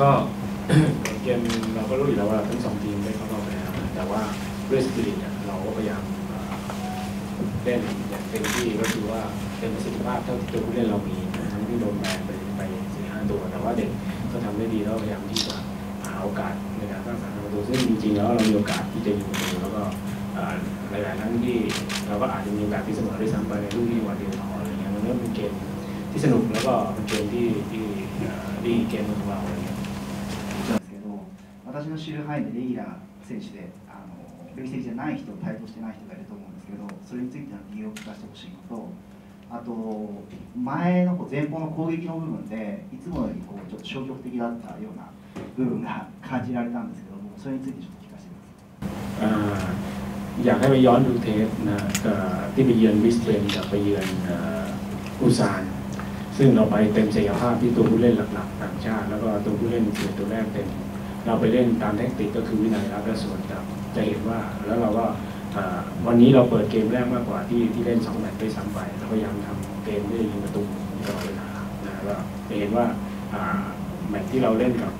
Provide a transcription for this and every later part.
ก็เกมเราก็รู้อยู่แล้วว่าทั้งสองทีมได้เข้ารอบไปแล้วแต่ว่าด้วยสปิริตเนี่ยเราก็พยายามเล่นอย่างเต็มที่ก็คือว่าเต็มประสิทธิภาพเท่าที่ตัวผู้เล่นเรามีทั้งที่โดนแบนไปไปสี่ห้าตัว แต่ว่าเด็กก็ทำได้ดีแล้วพยายามที่จะหาโอกาสในการสร้างสรรค์ประตูซึ่งจริงๆแล้วเรามีโอกาสที่จะอยู่ตรงนี้แล้วก็หลายๆครั้งที่เราก็อาจจะมีโอกาสที่เสมอด้ซ้ำไปในรุ่นที่วันเดียวพออะไรเงี้ยมันก็เป็นเกมที่สนุกแล้วก็เป็นเกมที่ที่ดีเกมของเราอะไรเงี้ย 私の知る範囲でレギュラー選手であの累積じゃない人対等してない人がいると思うんですけどそれについての理由を聞かせてほしいのとあと前のこう前方の攻撃の部分でいつもよりこうちょっと消極的だったような部分が感じられたんですけどもそれについてちょっと聞かせてください。 อ่าอยากให้ไปย้อนดูเทปนะเอ่อที่ไปเยือนวิสเทนกับไปเยือนเอ่ออุซาน ซึ่งเราไปเต็มศักยภาพที่ตัวผู้เล่นหลักๆต่างชาติ แล้วก็ตัวผู้เล่นเสียตัวแรกเต็ม เราไปเล่นตามแท็กติกก็คือวินัยรับและส่วนกับจะเห็นว่าแล้วเราก็วันนี้เราเปิดเกมแรกมากกว่าที่ที่เล่นสองแมตช์ไปสามไปเราพยายามทำเกมที่ยิงประตูตลอดเวลานะครับจะเห็นว่าแมตช์ที่เราเล่นกับ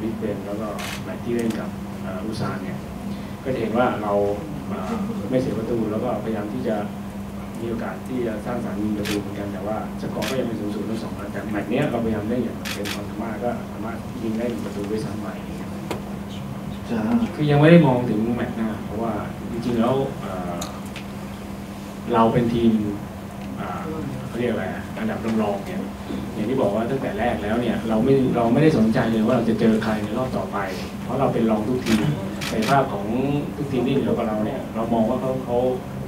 บิ๊กเบนแล้วก็แมตช์ที่เล่นกับอุซานเนี่ยก็จะเห็นว่าเราไม่เสียประตูแล้วก็พยายามที่จะมีโอกาสที่จะสร้างสารมีประตูเหมือนกันแต่ว่าสกอร์ก็ยังเป็นศูนย์ศูนย์ทั้งสองนัดแต่แมตช์เนี้ยเราพยายามได้อย่างเป็นความสามารถก็สามารถยิงได้หนึ่งประตูด้วยซ้ำไป คือยังไม่ได้มองถึงแมตช์หน้าเพราะว่าจริงๆแล้วเเราเป็นทีมเขาเรียกอะไรอันดับรองๆเนี่ยอย่างที่บอกว่าตั้งแต่แรกแล้วเนี่ยเราไม่เราไม่ได้สนใจเลยว่าเราจะเจอใครในรอบต่อไป เพราะเราเป็นรองทุกทีมในภาพของทุกทีมที่เหนือกว่าเราเนี่ยเรามองว่าเขาเขา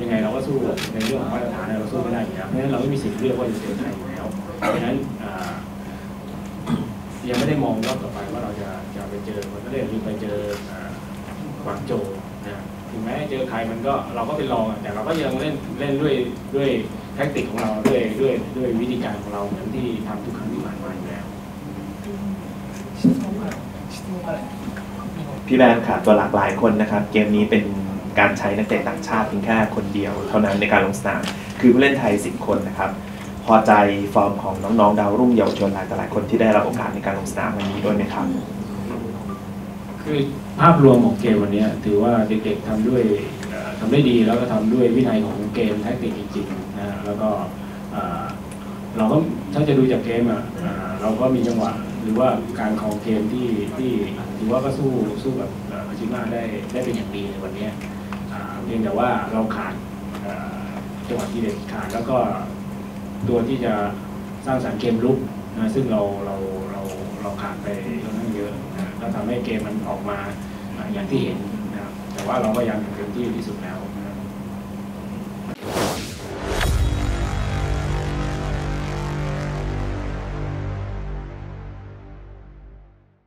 ยังไงเราก็สู้ในเรื่องของมาตรฐานเราสู้ไม่ได้อยู่แล้วเพราะฉะนั้นเราไม่มีสิทธิ์เลือกว่าจะเจอใครอยู่แล้วเพราะฉะนั้นยังไม่ได้มองรอบต่อไปว่าเราจะจะไปเจอมันก็เลยไปเจอ กวางโจนะถึงแม้เจอใครมันก็เราก็เป็นรองแต่เราก็ยังเล่นเล่นด้วยด้วยแท็กติกของเราด้วยด้วยด้วยวิธีการของเราเหมือนที่ทำทุกครั้งที่ผ่านมาอยู่แล้วพี่แบนขาดตัวหลากหลายคนนะครับ เกมนี้เป็นการใช้นักเตะต่างชาติเพียงแค่คนเดียว เท่านั้นในการลงสนามคือผู้เล่นไทย 10 คนนะครับ พอใจฟอร์มของน้องๆดาวรุ่งเยาวชนหลายต่หลายคนที่ได้รับโอกาสในการลงสนามวันนี้ด้วยไหมครับ คือภาพรวมของเกมวันนี้ถือว่าเด็กๆทำด้วยเอ่อทำได้ดีแล้วก็ทำด้วยวินัยของเกมแท็กติกจริงๆนะแล้วก็เราก็ถ้าจะดูจากเกมอะเราก็มีจังหวะหรือว่าการครองเกมที่ที่ถือว่าก็สู้สู้กับอาชิมาได้ได้เป็นอย่างดีในวันนี้เพียงแต่ว่าเราขาดจังหวะที่เด็ดขาดแล้วก็ตัวที่จะสร้างสรรค์เกมลุกนะซึ่งเราเราเราเราขาดไปค่อนข้างเยอะ ก็ทำให้เกมมันออกมาอย่างที่เห็นนะครับแต่ว่าเราก็ยังเต็มที่ที่สุดแล้ว